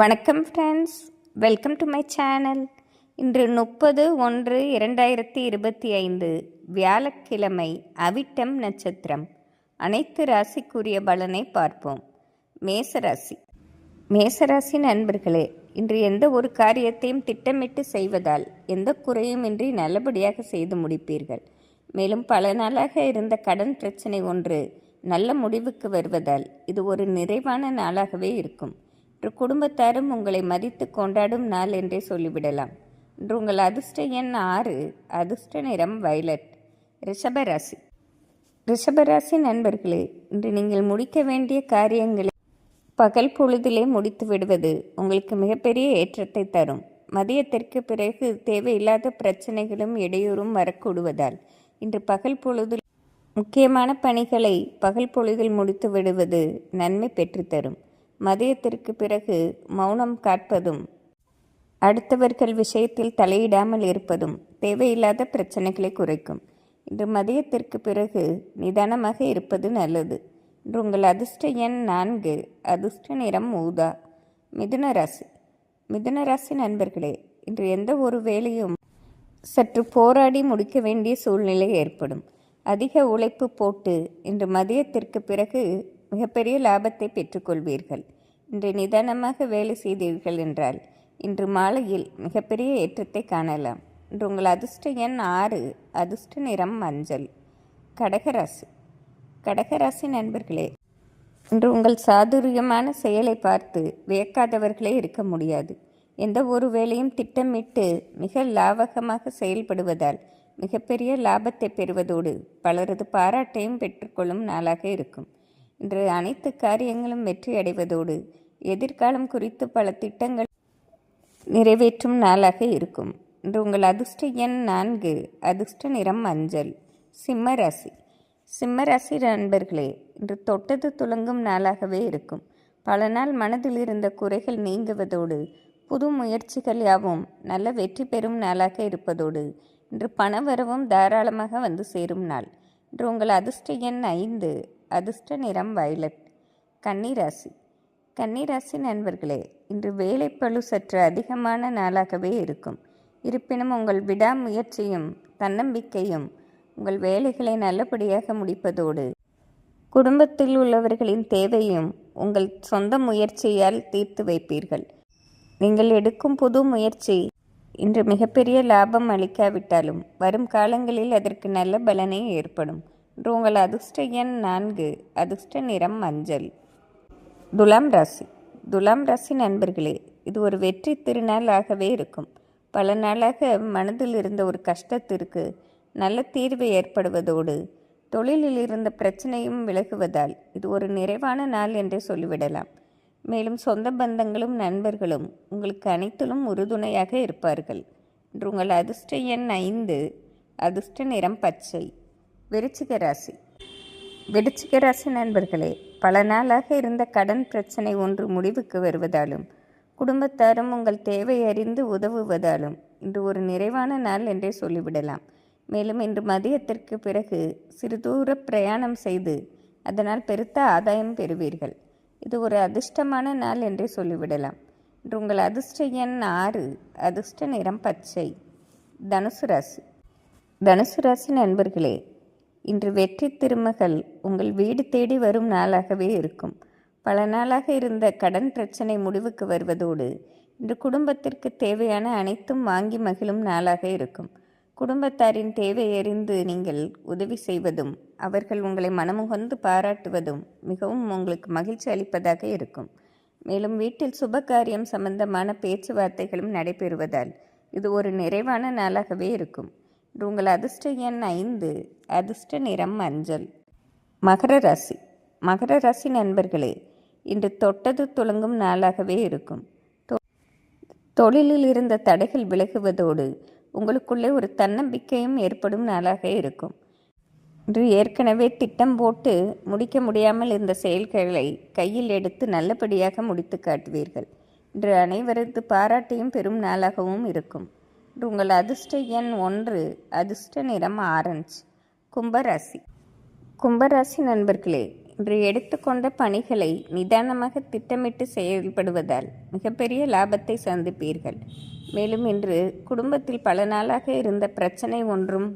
வணக்கம் friends welcome to my channel இன்று முப்பது ஒன்று இரண்டாயிரத்தி இருபத்தி ஐந்து வியாழக்கிழமை அவிட்டம் நட்சத்திரம். அனைத்து ராசிக்குரிய பலனை பார்ப்போம். மேசராசி. மேசராசி நண்பர்களே இன்று எந்த ஒரு காரியத்தையும் திட்டமிட்டு செய்வதால் எந்த குறையும் இன்றி நல்லபடியாக செய்து முடிப்பீர்கள். மேலும் பல நாளாக இருந்த கடன் பிரச்சனை ஒன்று நல்ல முடிவுக்கு வருவதால் இது ஒரு நிறைவான நாளாகவே இருக்கும். இன்று குடும்பத்தாரும் உங்களை மதித்து கொண்டாடும் நாள் என்றே சொல்லிவிடலாம். இன்று உங்கள் அதிர்ஷ்ட எண் ஆறு அதிர்ஷ்ட நிறம் வயலட். ரிஷபராசி ரிஷபராசி நண்பர்களே இன்று நீங்கள் முடிக்க வேண்டிய காரியங்களை பகல் பொழுதிலே முடித்து விடுவது உங்களுக்கு மிகப்பெரிய ஏற்றத்தை தரும். மதியத்திற்கு பிறகு தேவையில்லாத பிரச்சனைகளும் இடையூறும் வரக்கூடுவதால் இன்று பகல் பொழுதில் முக்கியமான பணிகளை பகல் பொழுதில் முடித்து விடுவது நன்மை பெற்றுத்தரும். மதியத்திற்கு பிறகு மௌனம் காட்பதும் அடுத்தவர்கள் விஷயத்தில் தலையிடாமல் இருப்பதும் தேவையில்லாத பிரச்சனைகளை குறைக்கும். இன்று மதியத்திற்கு பிறகு நிதானமாக இருப்பது நல்லது. இன்று உங்கள் அதிர்ஷ்ட எண் நான்கு அதிர்ஷ்ட நிறம் ஊதா. மிதுன ராசி. மிதுன ராசி நண்பர்களே இன்று எந்த ஒரு வேலையும் சற்று போராடி முடிக்க வேண்டிய சூழ்நிலை ஏற்படும். அதிக உழைப்பு போட்டு இன்று மதியத்திற்கு பிறகு மிகப்பெரிய லாபத்தை பெற்றுக்கொள்வீர்கள். இன்று நிதானமாக வேலை செய்தீர்கள் என்றால் இன்று மாலையில் மிகப்பெரிய ஏற்றத்தை காணலாம். இன்று உங்கள் அதிர்ஷ்ட எண் ஆறு அதிர்ஷ்ட நிறம் மஞ்சள். கடகராசி. கடகராசி நண்பர்களே இன்று உங்கள் சாதுரியமான செயலை பார்த்து வியக்காதவர்களே இருக்க முடியாது. எந்த ஒரு வேலையும் திட்டமிட்டு மிக லாவகமாக செயல்படுவதால் மிகப்பெரிய லாபத்தை பெறுவதோடு பலரது பாராட்டையும் பெற்றுக்கொள்ளும் நாளாக இருக்கும். இன்று அனைத்து காரியங்களும் வெற்றியடைவதோடு எதிர்காலம் குறித்து பல திட்டங்கள் நிறைவேற்றும் நாளாக இருக்கும். இன்று உங்கள் அதிர்ஷ்ட எண் நான்கு அதிர்ஷ்ட நிறம் மஞ்சள் சிம்ம ராசி. சிம்ம ராசி நண்பர்களே இன்று தொட்டது துலங்கும் நாளாகவே இருக்கும். பல நாள் மனதில் இருந்த குறைகள் நீங்குவதோடு புது முயற்சிகள் யாவும் நல்ல வெற்றி பெறும் நாளாக இருப்பதோடு இன்று பணவரவும் தாராளமாக வந்து சேரும் நாள். இன்று உங்கள் அதிர்ஷ்ட எண் ஐந்து அதிர்ஷ்ட நிறம் வயலட். கன்னிராசி. கன்னிராசி நண்பர்களே இன்று வேலைப்பழு சற்று அதிகமான நாளாகவே இருக்கும். இருப்பினும் உங்கள் விடாமுயற்சியும் தன்னம்பிக்கையும் உங்கள் வேலைகளை நல்லபடியாக முடிப்பதோடு குடும்பத்தில் உள்ளவர்களின் தேவையும் உங்கள் சொந்த முயற்சியால் தீர்த்து வைப்பீர்கள். நீங்கள் எடுக்கும் புது முயற்சி இன்று மிகப்பெரிய லாபம் அளிக்காவிட்டாலும் வரும் காலங்களில் அதற்கு நல்ல பலனே ஏற்படும். உங்கள் அதிர்ஷ்ட எண் நான்கு அதிர்ஷ்ட நிறம் மஞ்சள். துலாம் ராசி. துலாம் ராசி நண்பர்களே இது ஒரு வெற்றி திருநாளாகவே இருக்கும். பல நாளாக மனதில் இருந்த ஒரு கஷ்டத்திற்கு நல்ல தீர்வு ஏற்படுவதோடு தொழிலில் இருந்த பிரச்சனையும் விலகுவதால் இது ஒரு நிறைவான நாள் என்றே சொல்லிவிடலாம். மேலும் சொந்த பந்தங்களும் நண்பர்களும் உங்களுக்கு அனைத்திலும் உறுதுணையாக இருப்பார்கள். இன்று உங்கள் அதிர்ஷ்ட எண் ஐந்து அதிர்ஷ்ட நிறம் பச்சை. விருச்சிக ராசி. விருச்சிக ராசி நண்பர்களே பல நாளாக இருந்த கடன் பிரச்சனை ஒன்று முடிவுக்கு வருவதாலும் குடும்பத்தாரும் உங்கள் தேவை அறிந்து உதவுவதாலும் இன்று ஒரு நிறைவான நாள் என்றே சொல்லிவிடலாம். மேலும் இன்று மதியத்திற்கு பிறகு சிறு தூர பிரயாணம் செய்து அதனால் பெருத்த ஆதாயம் பெறுவீர்கள். இது ஒரு அதிர்ஷ்டமான நாள் என்றே சொல்லிவிடலாம். இன்று உங்கள் அதிர்ஷ்ட எண் ஆறு அதிர்ஷ்ட நிறம் பச்சை. தனுசு ராசி. தனுசு ராசி நண்பர்களே இன்று வெற்றி திருமகள் உங்கள் வீடு தேடி வரும் நாளாகவே இருக்கும். பல நாளாக இருந்த கடன் பிரச்சனை முடிவுக்கு வருவதோடு இன்று குடும்பத்திற்கு தேவையான அனைத்தும் வாங்கி மகிழும் நாளாக இருக்கும். குடும்பத்தாரின் தேவை அறிந்து நீங்கள் உதவி செய்வதும் அவர்கள் உங்களை மனமுகந்து பாராட்டுவதும் மிகவும் உங்களுக்கு மகிழ்ச்சி அளிப்பதாக இருக்கும். மேலும் வீட்டில் சுப காரியம் சம்பந்தமான பேச்சுவார்த்தைகளும் நடைபெறுவதால் இது ஒரு நிறைவான நாளாகவே இருக்கும். உங்கள் அதிர்ஷ்ட எண் ஐந்து அதிர்ஷ்ட நிறம் மஞ்சள் மகர ராசி. மகர ராசி நண்பர்களே இன்று தொட்டது துளங்கும் நாளாகவே இருக்கும். தொழிலில் இருந்த தடைகள் விலகுவதோடு உங்களுக்குள்ளே ஒரு தன்னம்பிக்கையும் ஏற்படும் நாளாக இருக்கும். இன்று ஏற்கனவே திட்டம் போட்டு முடிக்க முடியாமல் இருந்த செயல்களை கையில் எடுத்து நல்லபடியாக முடித்து காட்டுவீர்கள். இன்று அனைவரது பாராட்டையும் பெறும் நாளாகவும் இருக்கும். உங்கள் அதிர்ஷ்ட எண் ஒன்று அதிர்ஷ்ட நிறம் ஆரஞ்சு கும்பராசி. கும்பராசி நண்பர்களே இன்று எடுத்துக்கொண்ட பணிகளை நிதானமாக திட்டமிட்டு செயல்படுவதால் மிகப்பெரிய லாபத்தை சந்திப்பீர்கள். மேலும் இன்று குடும்பத்தில் பல நாளாக இருந்த பிரச்சனை ஒன்றும்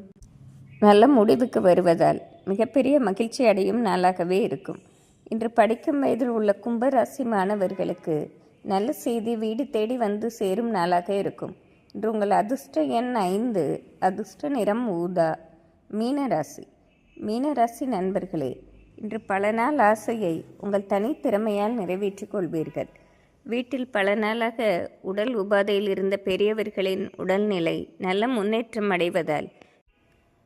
நல்ல முடிவுக்கு வருவதால் மிகப்பெரிய மகிழ்ச்சி அடையும் நாளாகவே இருக்கும். இன்று படிக்கும் வயதில் உள்ள கும்பராசி மாணவர்களுக்கு நல்ல செய்தி வீடு தேடி வந்து சேரும் நாளாக இருக்கும். இன்று உங்கள் அதிர்ஷ்ட எண் ஐந்து அதிர்ஷ்ட நிறம் ஊதா மீனராசி. மீனராசி நண்பர்களே இன்று பல நாள் ஆசையை உங்கள் தனித்திறமையால் நிறைவேற்றிக் கொள்வீர்கள். வீட்டில் பல நாளாக உடல் உபாதையில் இருந்த பெரியவர்களின் உடல்நிலை நல்ல முன்னேற்றம் அடைவதால்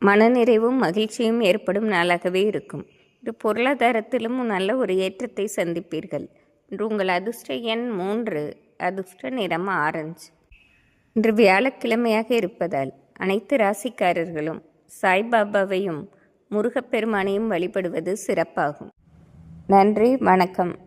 மனநிறைவும் மகிழ்ச்சியும் ஏற்படும் நாளாகவே இருக்கும். இது பொருளாதாரத்திலும் நல்ல ஒரு ஏற்றத்தை சந்திப்பீர்கள். இன்று உங்கள் அதிர்ஷ்ட எண் மூன்று அதிர்ஷ்ட நிறம் ஆரஞ்சு. இன்று வியாழக்கிழமையாக இருப்பதால் அனைத்து ராசிக்காரர்களும் சாய்பாபாவையும் முருகப்பெருமானையும் வழிபடுவது சிறப்பாகும். நன்றி வணக்கம்.